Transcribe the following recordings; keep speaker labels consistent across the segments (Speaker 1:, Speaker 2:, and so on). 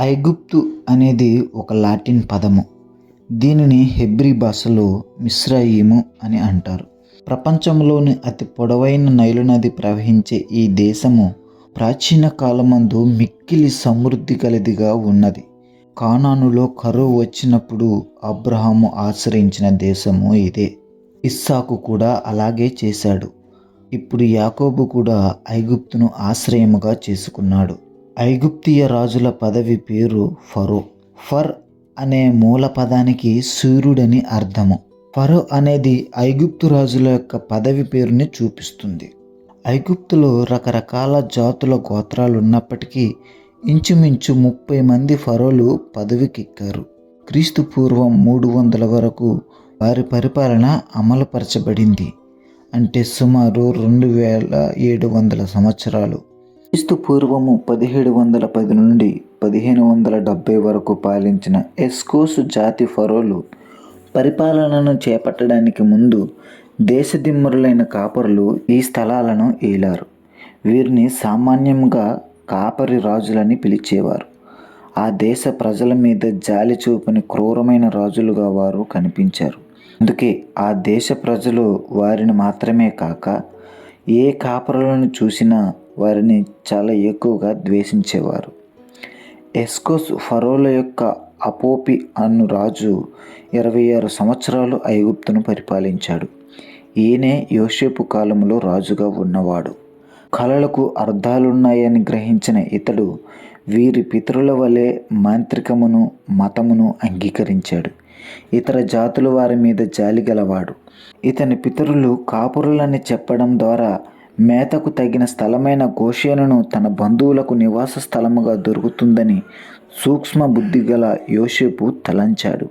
Speaker 1: ఐగుప్తు అనేది ఒక లాటిన్ పదము. దీనిని హెబ్రీ భాషలో మిశ్రాయిము అని అంటారు. ప్రపంచంలోని అతి పొడవైన నైలు నది ప్రవహించే ఈ దేశము ప్రాచీన కాలమందు మిక్కిలి సమృద్ధి కలిదిగా ఉన్నది. కానానులో కరువు వచ్చినప్పుడు అబ్రహాము ఆశ్రయించిన దేశము ఇదే. ఇస్సాకు కూడా అలాగే చేశాడు. ఇప్పుడు యాకోబు కూడా ఐగుప్తును ఆశ్రయముగా చేసుకున్నాడు. ఐగుప్తియ రాజుల పదవి పేరు ఫరో. ఫర్ అనే మూల పదానికి సూర్యుడని అర్థము. ఫరో అనేది ఐగుప్తు రాజుల యొక్క పదవి పేరుని చూపిస్తుంది. ఐగుప్తులో రకరకాల జాతుల గోత్రాలు ఉన్నప్పటికీ ఇంచుమించు ముప్పై మంది ఫరోలు పదవికెక్కారు. క్రీస్తు పూర్వం మూడు వందల వరకు వారి పరిపాలన అమలుపరచబడింది. అంటే సుమారు రెండు వేల ఏడు వందల సంవత్సరాలు. క్రీస్తు పూర్వము పదిహేడు వందల పది నుండి పదిహేను వందల డెబ్బై వరకు పాలించిన ఎస్కోసు జాతి ఫరోలు పరిపాలనను చేపట్టడానికి ముందు దేశదిమ్మరులైన కాపరులు ఈ స్థలాలను ఏలారు. వీరిని సామాన్యంగా కాపరి రాజులని పిలిచేవారు. ఆ దేశ ప్రజల మీద జాలి చూపని క్రూరమైన రాజులుగా వారు కనిపించారు. అందుకే ఆ దేశ ప్రజలు వారిని మాత్రమే కాక ఏ కాపరులను చూసినా వారిని చాలా ఎక్కువగా ద్వేషించేవారు. ఎస్కోస్ ఫరోల యొక్క అపోపి అను రాజు ఇరవై ఆరు సంవత్సరాలు ఐగుప్తును పరిపాలించాడు. ఈయనే యోషేపు కాలంలో రాజుగా ఉన్నవాడు. కళలకు అర్థాలున్నాయని గ్రహించిన ఇతడు వీరి పితరుల వలె మాంత్రికమును మతమును అంగీకరించాడు. ఇతర జాతుల వారి మీద జాలి గలవాడు. ఇతని పితరులు కాపురులని చెప్పడం ద్వారా మేతకు తగిన స్థలమైన గోషేనును తన బంధువులకు నివాస స్థలముగా దొరుకుతుందని సూక్ష్మ బుద్ధి గల యోసేపు తలంచాడు.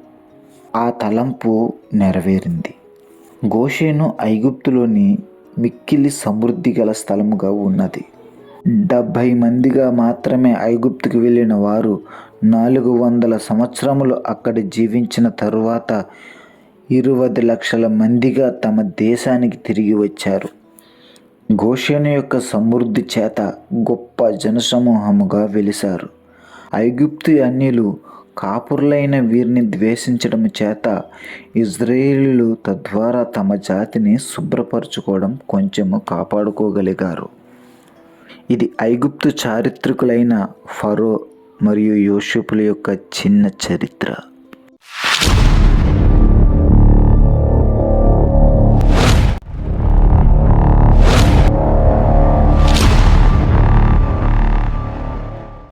Speaker 1: ఆ తలంపు నెరవేరింది. గోషేను ఐగుప్తులోని మిక్కిలి సమృద్ధి గల స్థలముగా ఉన్నది. డెబ్భై మందిగా మాత్రమే ఐగుప్తుకు వెళ్ళిన వారు నాలుగు వందల సంవత్సరములు అక్కడ జీవించిన తరువాత ఇరవై లక్షల మందిగా తమ దేశానికి తిరిగి వచ్చారు. గోషేను యొక్క సమృద్ధి చేత గొప్ప జనసమూహముగా వెలిశారు. ఐగుప్తు అన్యులు కాపురులైన వీరిని ద్వేషించడం చేత ఇజ్రాయేలీలు తద్వారా తమ జాతిని శుభ్రపరచుకోవడం కొంచెము కాపాడుకోగలిగారు. ఇది ఐగుప్తు చారిత్రకులైన ఫరో మరియు యోషపుల యొక్క చిన్న చరిత్ర.